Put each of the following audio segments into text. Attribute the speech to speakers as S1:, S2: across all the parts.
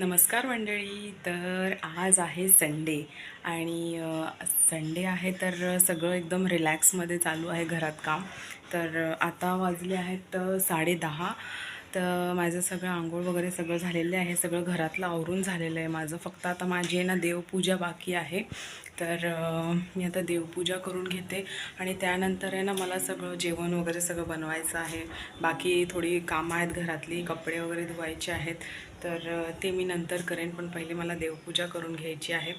S1: नमस्कार मंडळी तर आज आहे संडे आणि संडे आहे तर सगळं एकदम रिलॅक्समध्ये चालू आहे घरात काम. तर आता वाजले आहेत अ, साडेदहा तर माझं सगळं आंघोळ वगैरे सगळं झालेलं आहे सगळं घरातलं आवरून झालेलं आहे. माझं फक्त आता माझी आहे ना देवपूजा बाकी आहे. तर मी आता देवपूजा करून घेते आणि त्यानंतर आहे ना मला सगळं जेवण वगैरे सगळं बनवायचं आहे. बाकी थोडी कामं आहेत घरातली कपडे वगैरे धुवायचे आहेत. तर ते मी नंतर करेन पण पहिले मला देवपूजा करून घ्यायची आहे.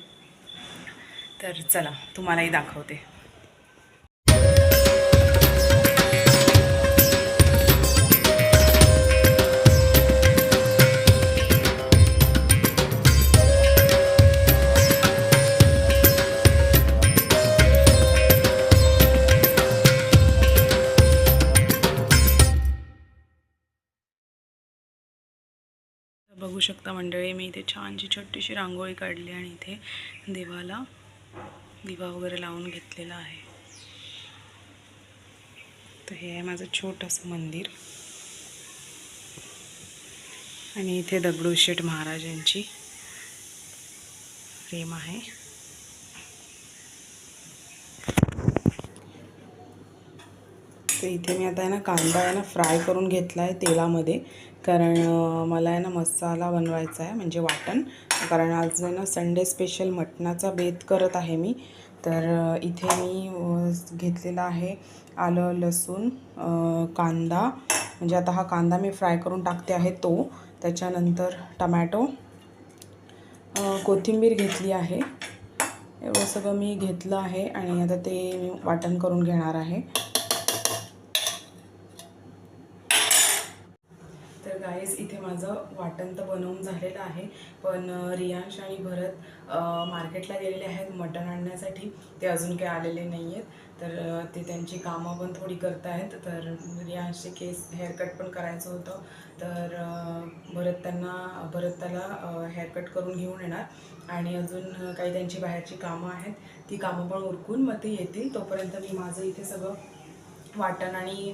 S1: तर चला तुम्हालाही दाखवते. शकता मंडळी. मी इथे छानशी छोटीशी रांगोळी काढली आणि इथे देवाला दिवा वगैरे लावून घेतलेला आहे. तर हे आहे माझं छोटंसं मंदिर. आणि इथे दगडूशेठ महाराजांची फ्रेम आहे. तर इथे मी आता आहे ना कांदा आहे ना फ्राय करून घेतला आहे तेलामध्ये. कारण मला आहे ना मसाला बनवायचा आहे म्हणजे वाटण. कारण आज आहे ना संडे स्पेशल मटणाचा बेत करत आहे मी. तर इथे मी घेतलेला आहे आलं लसूण कांदा. म्हणजे आता हा कांदा मी फ्राय करून टाकते आहे तो. त्याच्यानंतर टमॅटो. कोथिंबीर घेतली आहे. एवढं सगळं मी घेतलं आहे आणि आता ते मी वाटण करून घेणार आहे तर गाईज इथे माझं वाटण तर बनवून झालेलं आहे. पण रियांश आणि भरत मार्केटला गेलेले आहेत मटण आणण्यासाठी. ते अजून काही आलेले नाही आहेत तर ते त्यांची कामं पण थोडी करत आहेत तर रियांशचे केस हेअरकट पण करायचं होतं. तर भरत त्यांना भरत त्याला हेअरकट करून घेऊन येणार. आणि अजून काही त्यांची बाहेरची कामं आहेत. ती कामं पण उरकून मग ते येतील. तोपर्यंत मी माझं इथे सगळं वाटण आणि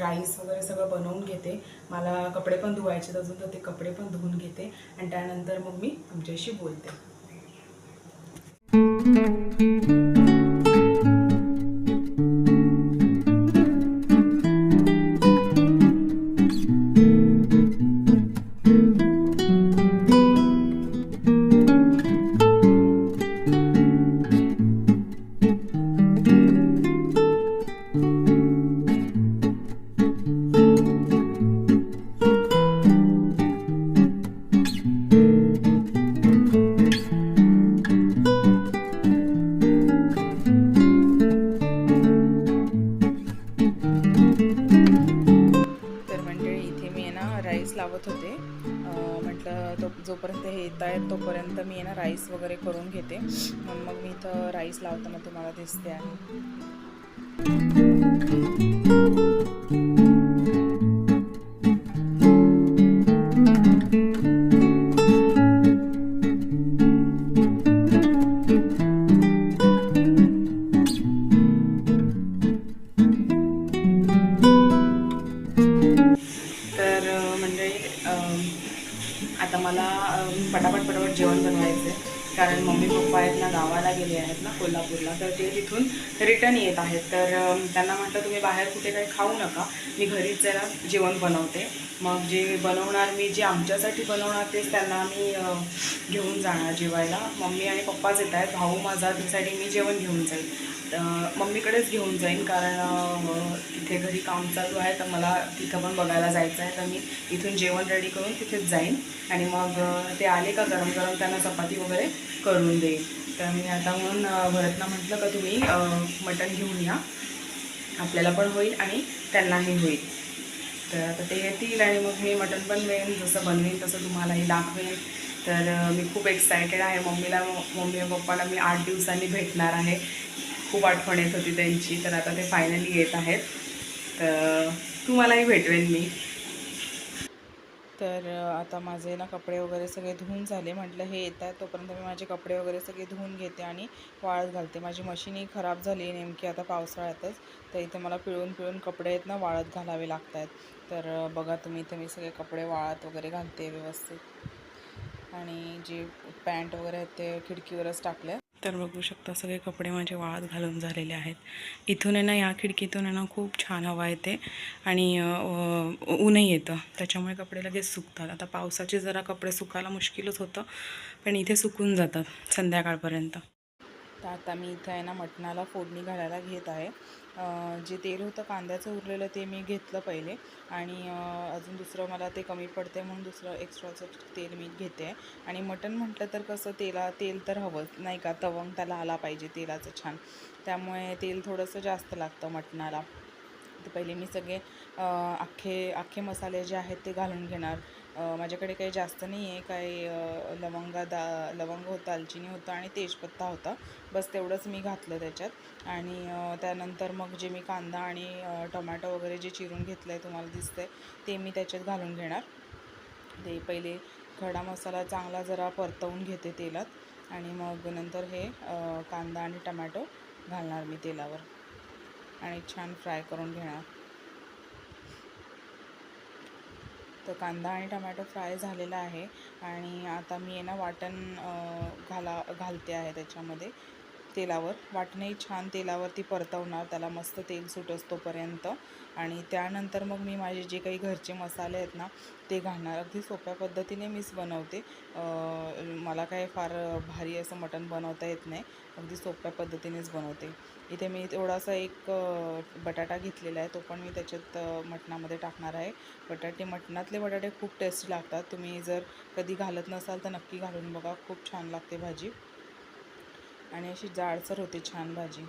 S1: राईस वगैरे सगळं बनवून घेते. मला कपडे पण धुवायचे अजून तर ते कपडे पण धुवून घेते. आणि त्यानंतर मग मी तुमच्याशी बोलते. तो जोपर्यंत हे येत आहेत तोपर्यंत मी आहे ना राईस वगैरे करून घेते. म्हणून मग मी इथं राईस लावताना तुम्हाला दिसते आहे. आता मला पटापट पटापट जेवण बनवायचं आहे कारण मम्मी पप्पा आहेत ना गावाला गेले आहेत ना कोल्हापूरला. तर ते तिथून रिटर्न येत आहेत. तर त्यांना म्हटलं तुम्ही बाहेर कुठे काही खाऊ नका. मी घरीच जरा जेवण बनवते. मग जे बनवणार मी जे आमच्यासाठी बनवणार तेच त्यांना मी घेऊन जाणार जेवायला. मम्मी आणि पप्पाच येत आहेत. भाऊ माझा त्यासाठी मी जेवण घेऊन जाईल. तर मम्मीकडेच घेऊन जाईन कारण इथे हो, तिथे घरी काम चालू आहे. तर मला तिथं पण बघायला जायचं आहे. तर मी इथून जेवण रेडी करून तिथेच जाईन. आणि मग ते आले का गरम गरम त्यांना चपाती वगैरे करून देईन. तर मी आता म्हणून अं, भरतला म्हटलं का तुम्ही मटण घेऊन या. आपल्याला पण होईल आणि त्यांनाही होईल. तर आता ते येतील आणि मग हे मटण पण मिळेल जसं बनवेन तसं तुम्हालाही दाखवेन तर मी खूप एक्सायटेड आहे. मम्मीला मम्मी आणि पप्पाला मी आठ दिवसांनी भेटणार आहे. खूप आठवण येत होती त्यांची. तर आता ते फायनली येत आहेत. तर तुम्हालाही भेटवेन मी. तर आता माझे ना कपडे वगैरे सगळे धुवून झाले. म्हटलं हे येत आहे तोपर्यंत मी माझे कपडे वगैरे सगळे धुवून घेते आणि वाळत घालते. माझी मशीनही खराब झाली आहे नेमकी आता पावसाळ्यातच. तर इथे मला पिळून पिळून कपडे आहेत ना वाळत घालावे लागत आहेत तर बघा तुम्ही इथे मी सगळे कपडे वाळत वगैरे घालते व्यवस्थित.
S2: आणि जे पॅन्ट वगैरे आहेत ते खिडकीवरच टाकले. तर बघू शकता सगळे कपडे माझे वाळत घालून झालेले आहेत. इथून आहे ना या खिडकीतून आहे ना खूप छान हवा येते आणि ऊनही येतं. त्याच्यामुळे कपडे लगेच सुकतात. आता पावसाचे जरा कपडे सुकायला मुश्किलच होतं पण इथे सुकून जातात संध्याकाळपर्यंत. तर आता मी इथं आहे ना मटणाला फोडणी घालायला घेत आहे. जे तेल होतं कांद्याचं उरलेलं ते मी घेतलं पहिले. आणि अजून दुसरं मला ते कमी पडते म्हणून दुसरं एक्स्ट्राचं तेल मी घेते. आहे आणि मटण म्हटलं तर कसं तेला तेल तर हवंच. नाही का तवंग त्याला आला पाहिजे तेलाचं छान. त्यामुळे तेल थोडंसं जास्त लागतं मटणाला. तर पहिले मी सगळे अख्खे अख्खे मसाले जे आहेत ते घालून घेणार. माझ्याकडे काही जास्त नाही आहे काही लवंगा दा लवंग होतं दालचिनी होतं आणि तेजपत्ता होता. बस तेवढंच मी घातलं त्याच्यात. आणि त्यानंतर मग जे मी कांदा आणि टोमॅटो वगैरे जे चिरून घेतलं आहे तुम्हाला दिसतंय ते मी त्याच्यात घालून घेणार. ते पहिले खडा मसाला चांगला जरा परतवून घेते तेलात. आणि मग नंतर हे कांदा आणि टमॅटो घालणार मी तेलावर. आणि छान फ्राय करून घेणार. तर कांदा आणि टमॅटो फ्राय झालेला आहे. आणि आता मी आहे ना वाटण घाला घालते आहे त्याच्यामध्ये. तेलावर वाटणही छान तेलावरती परतवणार त्याला मस्त तेल सुटस तोपर्यंत. आणि त्यानंतर मग मी माझे जे काही घरचे मसाले आहेत ना ते घालणार. अगदी सोप्या पद्धतीने मीच बनवते. मला काय फार भारी असं मटण बनवता येत नाही. अगदी सोप्या पद्धतीनेच बनवते. इथे मी थोडासा एक बटाटा घेतलेला आहे. तो पण मी त्याच्यात मटणामध्ये टाकणार आहे. बटाटे मटणातले बटाटे खूप टेस्टी लागतात. तुम्ही जर कधी घालत नसाल तर नक्की घालून बघा. खूप छान लागते भाजी. आणि अशी जाडसर होते छान भाजी.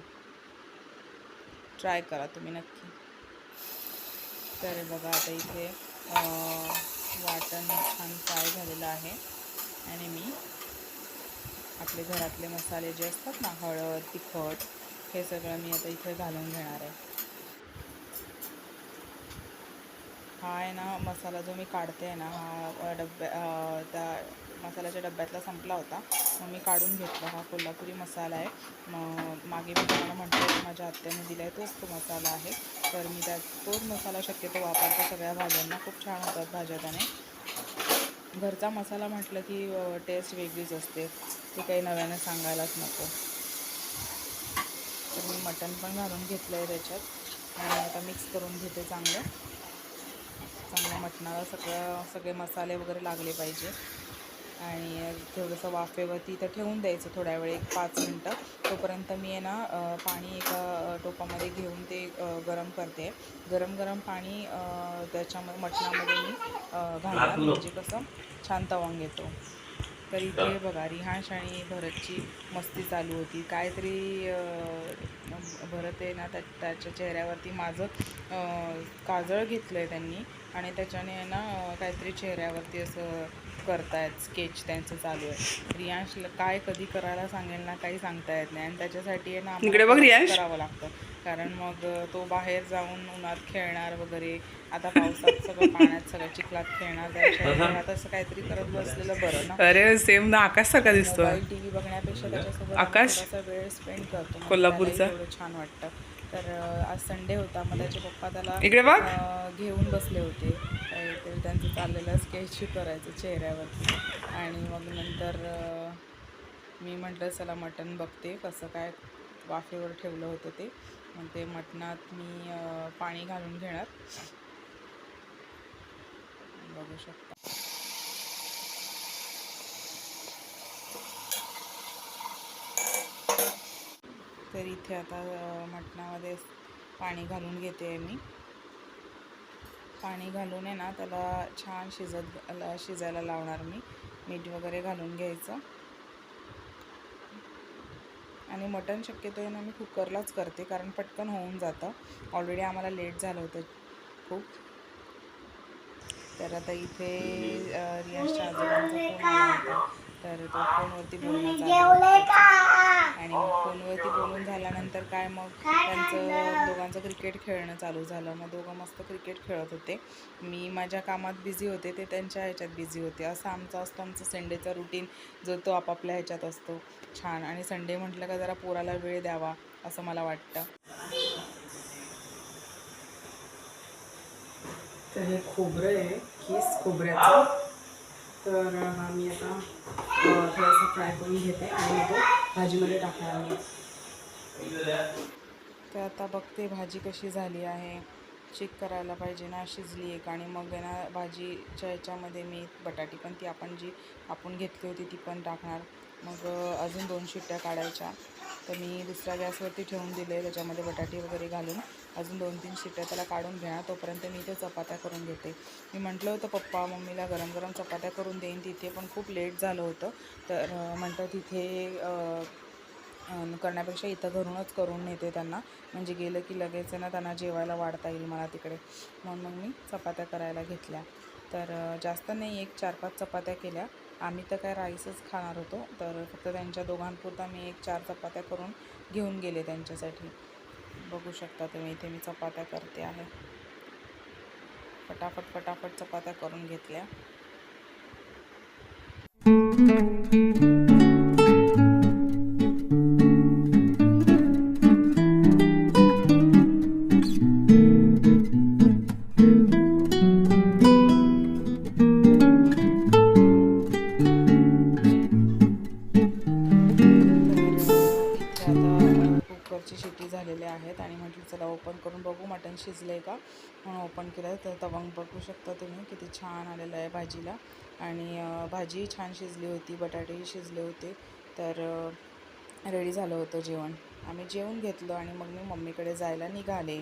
S2: ट्राय करा तुम्ही नक्की. तर बघा आता इथे वाटण छान फ्राय झालेलं आहे. आणि मी आपले घरातले मसाले जे असतात ना हळद तिखट हे सगळं मी आता इथे घालून घेणार आहे. हा आहे ना मसाला जो मी काढते आहे ना हा डब्या त्या मसाल्याच्या डब्यातला संपला होता. मग मी काढून घेतला हा कोल्हापुरी मसाला आहे. मग मागे मी तुम्हाला म्हटलं की माझ्या आत्याने दिला आहे तोच तो मसाला आहे. तर मी त्या तोच मसाला शक्यतो वापरतो. सगळ्या भाज्यांना खूप छान होतात भाज्या त्याने. घरचा मसाला म्हटलं की टेस्ट वेगळीच असते. ते काही नव्यानं सांगायलाच नको. तर मी मटण पण घालून घेतलं आहे त्याच्यात. आणि आता मिक्स करून घेते चांगलं. चांगल्या मटणाला सगळं सगळे मसाले वगैरे लागले पाहिजे. आणि थोडंसं वाफेवरती इथं ठेवून द्यायचं थोड्या वेळ एक पाच मिनटं. तोपर्यंत मी आहे ना पाणी एका टोपामध्ये घेऊन ते गरम करते. गरम गरम पाणी त्याच्यामध्ये मटणामध्ये मी घालणार. म्हणजे कसं छान तवंग येतो. तर इथे बघा रिहांश आणि भरतची मस्ती चालू होती. काहीतरी भरत आहे ना त्या त्याच्या चेहऱ्यावरती माझं काजळ घेतलं आहे त्यांनी. आणि त्याच्याने आहे ना काहीतरी चेहऱ्यावरती असं करतायत स्केच त्यांचं चालू आहे. रियांशला काय कधी करायला सांगेल ना काही सांगता येत नाही. आणि त्याच्यासाठी आहे ना आम्हाला करावं लागतं. कारण मग तो बाहेर जाऊन उन्हात खेळणार वगैरे आता पावसात सगळं पाण्यात सगळं चिखलात खेळणार त्याच्या असं काहीतरी करत बसलेलं बरं ना.
S1: अरे सेम ना आकाश सारखा दिसतो
S2: मोबाईल टीव्ही बघण्यापेक्षा त्याच्यासोबत
S1: आकाश?
S2: वेळ स्पेंड करतो.
S1: कोल्हापूरचा?
S2: छान वाटतं. तर आज संडे होता. मग त्याचे पप्पा त्याला
S1: इकडे बघ.
S2: अं, घेऊन बसले होते. काहीतरी त्यांचं चाललेलं स्केच करायचं चेहऱ्यावरती. आणि मग नंतर मी म्हटलं चला मटण बघते. कसं काय वाफेवर ठेवलं होतं ते. मग ते मटणात मी पाणी घालून घेणार. बघू शकता. तर इथे आता मटणामध्ये पाणी घालून घेते आहे मी. पाणी घालून आहे ना त्याला छान शिजत शिजायला लावणार मी. मीठ वगैरे घालून घ्यायचं. आणि मटण शक्यतो आहे ना मी कुकरलाच करते कारण पटकन होऊन जातं. ऑलरेडी आम्हाला लेट झालं होतं खूप. तर आता इथे अ, रियाजच्या आजोबांचा फोन आला होता तर तो फोनवरती बोलणं चालू आणि मग फोनवरती बोलून झाल्यानंतर काय मग त्यांचं दोघांचं क्रिकेट खेळणं चालू झालं. मग दोघं मस्त क्रिकेट खेळत होते. मी माझ्या कामात बिझी होते ते त्यांच्या ह्याच्यात बिझी होते. असं आमचा असतो आमचं संडेचा रुटीन जो तो आपापल्या ह्याच्यात असतो. छान. आणि संडे म्हटलं का जरा पोराला वेळ द्यावा असं मला वाटतं. तर हे खोबरं आहे खीस खोबऱ्याचं.
S1: तर हा मी आता थोडासा फ्राय करून घेते आणि तो भाजीमध्ये टाकणार मी.
S2: तर आता बघते भाजी कशी झाली आहे. चेक करायला पाहिजे ना शिजली एक आणि मग आहे ना भाजीच्या याच्यामध्ये मी बटाटी पण ती आपण जी आपण घेतली होती ती पण टाकणार. मग अजून दोन शिट्ट्या काढायच्या. तर मी दुसऱ्या गॅसवरती ठेवून दिले त्याच्यामध्ये बटाटी वगैरे घालून. अजून दोन तीन शिट्ट्या त्याला काढून घेणार तोपर्यंत मी इथे चपात्या करून घेते. मी म्हटलं होतं पप्पा मम्मीला गरम गरम चपात्या करून देईन तिथे पण खूप लेट झालं होतं. तर म्हटलं तिथे करण्यापेक्षा इथं घरूनच करून नेते त्यांना. म्हणजे गेलं की लगेच आहे ना त्यांना जेवायला वाढता येईल मला तिकडे. म्हणून मग मी चपात्या करायला घेतल्या. तर जास्त नाही एक चार पाच चपात्या केल्या. आम्ही तर काय राईसच खाणार होतो. तर फक्त त्यांच्या दोघांपुरता मी एक चार चपात्या करून घेऊन गेले त्यांच्यासाठी. बघू शकता तुम्ही इथे मी चपात्या करते आहे. फटाफट फटाफट चपात्या करून घेतल्या. बघू शकता तुम्ही किती छान आलेलं आहे भाजीला. आणि भाजी छान शिजली होती बटाटेही शिजले होते. तर रेडी झालं होतं जेवण. आम्ही जेवून घेतलं आणि मग मी मम्मीकडे जायला निघाले.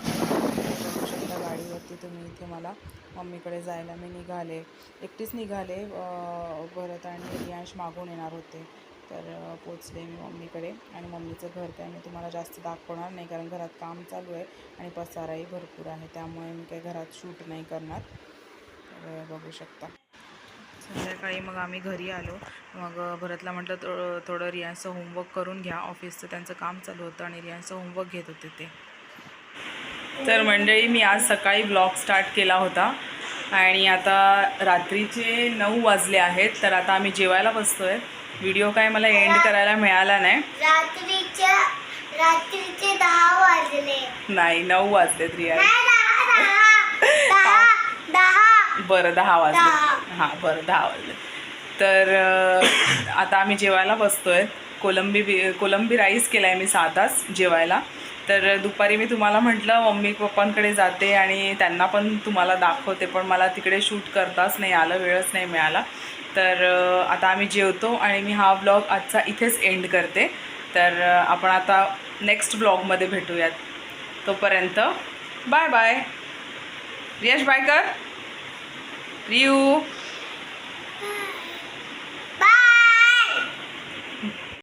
S2: बघू शकता गाडीवरती तुम्ही इथे मला मम्मीकडे जायला मी निघाले. एकटीच निघाले भरत आणि रियांश मागून येणार होते. तर पोचले मी मम्मीकडे आणि मम्मीचं घर काय मी तुम्हाला जास्त दाखवणार नाही कारण घरात काम चालू आहे आणि पसाराही भरपूर आहे. त्यामुळे मी काही घरात शूट नाही करणार. तर बघू शकता. संध्याकाळी मग आम्ही घरी आलो. मग भरतला म्हटलं थोडं थोडं रियांचं होमवर्क करून घ्या. ऑफिसचं त्यांचं काम चालू होतं आणि रियांचं होमवर्क घेत होते ते. तर मंडळी मी आज सकाळी ब्लॉग स्टार्ट केला होता. आणि आता रात्रीचे नऊ वाजले आहेत. तर आता आम्ही जेवायला बसतो आहे व्हिडिओ काय मला एंड करायला मिळाला नाही.
S3: रात्रीच्या रात्रीचे दहा वाजले.
S2: नाही नऊ वाजलेत रिया बरं दहा वाजले. हां बरं दहा वाजले. तर आता आम्ही जेवायला बसतोय. कोलंबी बी कोलंबी राईस केला आहे मी सात तास जेवायला. तर दुपारी मी तुम्हाला म्हटलं मम्मी पप्पांकडे जाते आणि त्यांना पण तुम्हाला दाखवते पण मला तिकडे शूट करताच नाही आलं वेळच नाही मिळाला. तर आता आम्ही जेवतो आणि मी हा ब्लॉग आजचा इथेच एंड करते. तर आपण आता नेक्स्ट ब्लॉगमध्ये भेटूयात. तोपर्यंत बाय बाय यश बाय कर रियू.